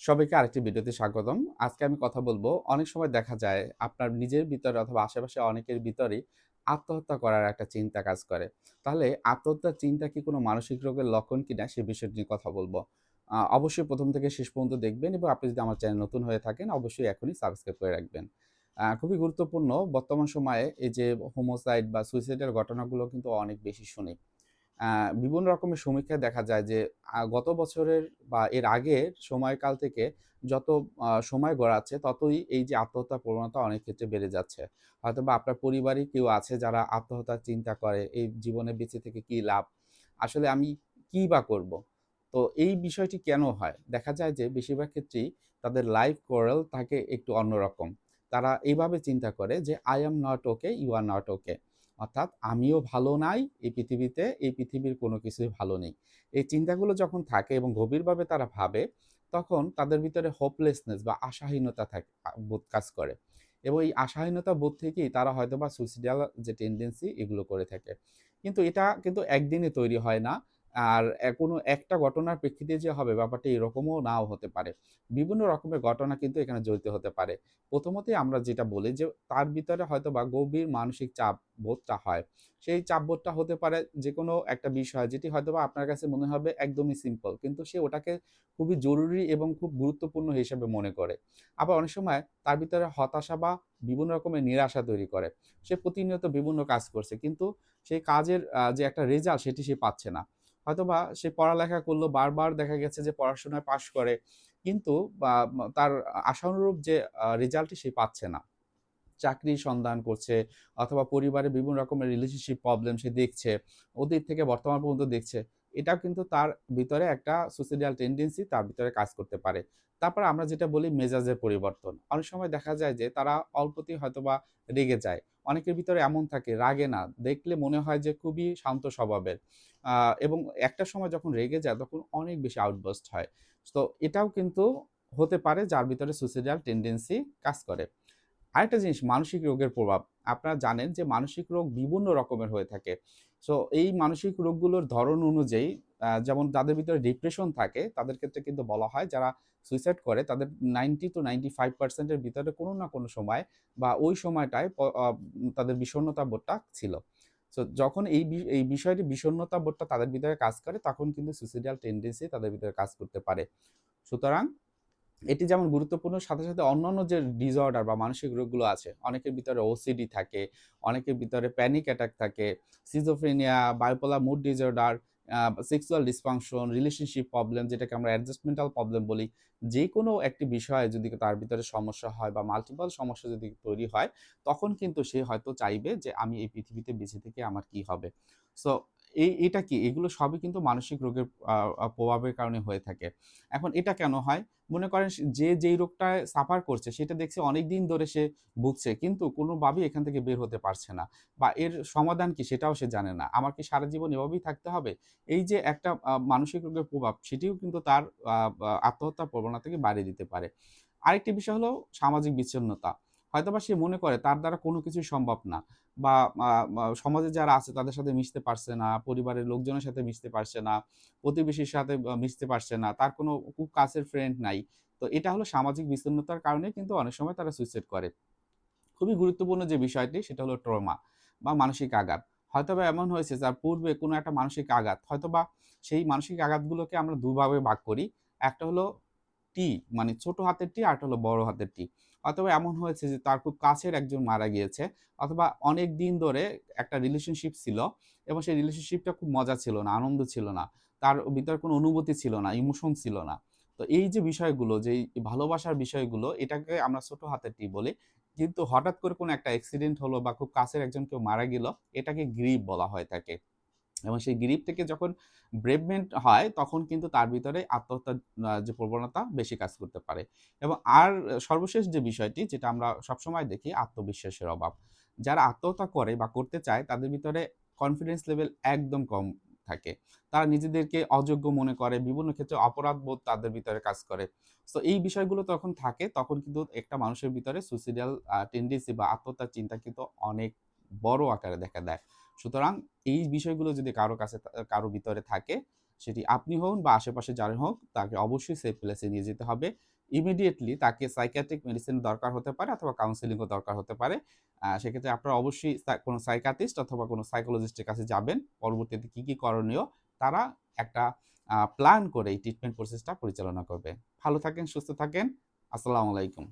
সবাইকে আরেকটি ভিডিওতে স্বাগতম। আজকে আমি কথা বলব, অনেক সময় দেখা যায় আপনার নিজের ভিতরে অথবা আশেপাশে অনেকের ভিতরেই আত্মহত্যা করার একটা চিন্তা কাজ করে। তাহলে আত্মহত্যার চিন্তা কি কোনো মানসিক রোগের লক্ষণ কিনা সে বিষয়টি নিয়ে কথা বলব। অবশ্যই প্রথম থেকে শেষ পর্যন্ত দেখবেন এবং আপনি যদি আমার চ্যানেল নতুন হয়ে থাকেন অবশ্যই এখনই সাবস্ক্রাইব করে রাখবেন। খুবই গুরুত্বপূর্ণ বর্তমান সময়ে এই যে হোমোসাইড বা সুইসাইডের ঘটনাগুলো কিন্তু অনেক বেশি শুনি। বিভিন্ন রকমের সমীক্ষায় দেখা যায় যে গত বছরের বা এর আগের সময়কাল থেকে যত সময় গড়াচ্ছে ততই এই যে আত্মহত্যার প্রবণতা অনেক ক্ষেত্রে বেড়ে যাচ্ছে। হয়তো বা আপনার পরিবারেই কেউ আছে যারা আত্মহত্যার চিন্তা করে, এই জীবনে বেঁচে থেকে কি লাভ? আসলে আমি কিই বা করব? তো এই বিষয়টি কেন হয়? দেখা যায় যে বেশিরভাগ ক্ষেত্রেই তাদের লাইফ কোরাল থাকে একটু অন্যরকম। তারা এইভাবে চিন্তা করে যে, I am not okay you are not okay" অর্থাৎ আমিও ভালো নাই এই পৃথিবীতে, এই পৃথিবীর কোনো কিছুই ভালো নেই। এই চিন্তাগুলো যখন থাকে এবং গভীরভাবে তারা ভাবে, তখন তাদের ভিতরে হোপলেসনেস বা আশাহীনতা থাকে বোধ কাজ করে। এবং এই আশাহীনতা বোধ থেকেই তারা হয়তো বা সুইসিডাল যে টেন্ডেন্সি এগুলো করে থাকে। কিন্তু এটা কিন্তু একদিনে তৈরি হয় না। আর কোনো একটা ঘটনার প্রেক্ষিতে যে হবে ব্যাপারটা এরকমও নাও হতে পারে। বিভিন্ন রকমের ঘটনা কিন্তু এখানে জড়িত হতে পারে। প্রথমতই আমরা যেটা বলি যে তার ভিতরে হয়তো বা গভীর মানসিক চাপ বোধটা হয়। সেই চাপবোধটা হতে পারে যে কোনো একটা বিষয় যেটি হয়তোবা আপনার কাছে মনে হবে একদমই সিম্পল। কিন্তু সে ওটাকে খুবই জরুরি এবং খুব গুরুত্বপূর্ণ হিসেবে মনে করে। আবার অনেক সময় তার ভিতরে হতাশা বা বিভিন্ন রকমের নিরাশা তৈরি করে। সে প্রতিনিয়ত বিভিন্ন কাজ করছে। কিন্তু সেই কাজের যে একটা রেজাল্ট সেটি সে পাচ্ছে না। হয়তোবা সে পড়ালেখা করল, বারবার দেখা গেছে যে পড়াশোনায় পাশ করে। কিন্তু তার আশানুরূপ যে রেজাল্টই সে পাচ্ছে না। চাকরির সন্ধান করছে অথবা পরিবারে বিভিন্ন রকমের রিলেশনশিপ প্রবলেম সে দেখছে। অতীত থেকে বর্তমান পর্যন্ত দেখছে। এটাও কিন্তু তার ভিতরে একটা সুইসাইডাল টেন্ডেন্সি তার ভিতরে কাজ করতে পারে। তারপর আমরা যেটা বলি মেজাজের পরিবর্তন। অনেক সময় দেখা যায় যে তারা অল্পতেই হয়তোবা রেগে যায়। অনেকের ভিতরে এমন থাকে, রাগে না। দেখলে মনে হয় যে খুবই শান্ত স্বভাবের। এবং একটা সময় যখন রেগে যায় তখন অনেক বেশি আউটবার্স্ট হয়। তো এটাও কিন্তু হতে পারে যার ভিতরে সুইসাইডাল টেন্ডেন্সি কাজ করে। আরেকটা জিনিস, মানসিক রোগের প্রভাব। আপনারা জানেন যে মানসিক রোগ বিভিন্ন রকমের হয়ে থাকে। সো এই মানসিক রোগগুলোর ধরন অনুযায়ী যেমন যাদের ভিতরে ডিপ্রেশন থাকে, তাদের ক্ষেত্রে কিন্তু বলা হয় যারা সুইসাইড করে, তাদের 90 টু 95% এর ভিতরে কোনো না কোনো সময় বা ওই সময়টায় তাদের বিষণ্ণতা বোধটা ছিল। সো যখন এই এই বিষয়টি বিষণ্ণতা বোধটা তাদের ভিতরে কাজ করে, তখন কিন্তু সুইসাইডাল টেনডেন্সি তাদের ভিতরে কাজ করতে পারে। সুতরাং এটি যেমন গুরুত্বপূর্ণ সাথে, সাথে অন্যান্য যে ডিসঅর্ডার বা মানসিক রোগগুলো আছে, অনেকের ভিতরে ওসিডি থাকে, অনেকের ভিতরে প্যানিক অ্যাটাক থাকে, schizophrenia, bipolar mood disorder, sexual dysfunction, relationship problem যেটাকে আমরা অ্যাডজাস্টমেন্টাল প্রবলেম বলি। যেকোনো একটি বিষয়ে যদি তার ভিতরে সমস্যা হয় বা মাল্টিপল সমস্যা যদি তৈরি হয়, তখন কিন্তু সে হয়তো চাইবে যে আমি এই পৃথিবীতে বেঁচে থেকে আমার কি হবে? সো এই এটা কি? এগুলো সবই কিন্তু মানসিক রোগের প্রভাবের কারণে হয়ে থাকে। এখন এটা কেন হয়? মনে করেন যে, যেই রোগটায় সাফার করছে, সেটা দেখছে অনেক দিন ধরে সে ভুগছে। কিন্তু কোনোভাবেই এখান থেকে বের হতে পারছে না। বা এর সমাধান কি সেটাও সে জানে না। আমার কি সারা জীবন এভাবেই থাকতে হবে? এই যে একটা মানসিক রোগের প্রভাব, সেটিও কিন্তু তার, আ আ, আত্মহত্যার প্রবণতাকে বাড়িয়ে দিতে পারে। আরেকটি বিষয় হলো সামাজিক বিচ্ছিন্নতা। হয়তোবা সে মনে করে তার দ্বারা কোনো কিছুই সম্ভব না। বা সমাজে যারা আছে তাদের সাথে মিশতে পারছে না, পরিবারের লোকজনের সাথে মিশতে পারছে না, প্রতিবেশীর সাথে মিশতে পারছে না। তার কোনো খুব কাছের ফ্রেন্ড নাই। তো এটা হলো সামাজিক বিচ্ছিন্নতার কারণে কিন্তু অনেক সময় তারা সুইসাইড করে। খুবই গুরুত্বপূর্ণ যে বিষয়টি সেটা হলো ট্রমা বা মানসিক আঘাত। হয়তোবা এমন হয়েছে যার পূর্বে কোনো একটা মানসিক আঘাত, হয়তোবা সেই মানসিক আঘাতগুলোকে আমরা ২ ভাবে ভাগ করি। একটা হলো টি মানে ছোট হাতের টি, আর হলো বড় হাতের টি। অথবা এমন হয়েছে যে তার খুব কাছের একজন মারা গিয়েছে অথবা অনেকদিন ধরে একটা রিলেশনশিপ ছিল এবং সেই রিলেশনশিপটা খুব মজা ছিল না, আনন্দ ছিল না। তার ভিতরে কোনো অনুভূতি ছিল না, ইমোশন ছিল না। তো এই যে বিষয়গুলো যে ভালোবাসার বিষয়গুলো এটাকে আমরা ছোট হাতের টি বলি। কিন্তু হঠাৎ করে কোনো একটা অ্যাক্সিডেন্ট হলো বা খুব কাছের একজন কেউ মারা গেল, এটাকে গ্রিপ বলা হয় থাকে। এবং সেই গ্রিপ থেকে যখন ব্রেভমেন্ট হয় তখন কিন্তু তার ভিতরে আত্মহত্যার যে প্রবণতা বেশি কাজ করতে পারে। এবং আর সর্বশেষ যে বিষয়টি যেটা আমরা সবসময় দেখি আত্মবিশ্বাসের অভাব। যারা আত্মহত্যা করে বা করতে চায় তাদের ভিতরে কনফিডেন্স লেভেল একদম কম থাকে। তারা নিজেদেরকে অযোগ্য মনে করে, বিভিন্ন ক্ষেত্রে অপরাধবোধ তাদের ভিতরে কাজ করে। তো এই বিষয়গুলো তখন থাকে তখন কিন্তু একটা মানুষের ভিতরে সুইসাইডাল আ টেনডেন্সি বা আত্মহত্যার চিন্তা কিন্তু অনেক বড় আকারে দেখা দেয়। সুতরাং এই বিষয়গুলো যদি কারও কাছে কারও ভিতরে থাকে, সেটি আপনি হন বা আশেপাশে যারা হোক তাকে অবশ্যই সেফ প্লেসে নিয়ে যেতে হবে। ইমিডিয়েটলি তাকে সাইকিয়াট্রিক মেডিসিন দরকার হতে পারে অথবা কাউন্সিলিংও দরকার হতে পারে। সেক্ষেত্রে আপনারা অবশ্যই কোনো সাইকাটিস্ট অথবা কোনো সাইকোলজিস্টের কাছে যাবেন। পরবর্তীতে কি কি করণীয় তারা একটা প্ল্যান করে এই ট্রিটমেন্ট প্রসেসটা পরিচালনা করবে। ভালো থাকেন সুস্থ থাকেন। আসসালামু আলাইকুম।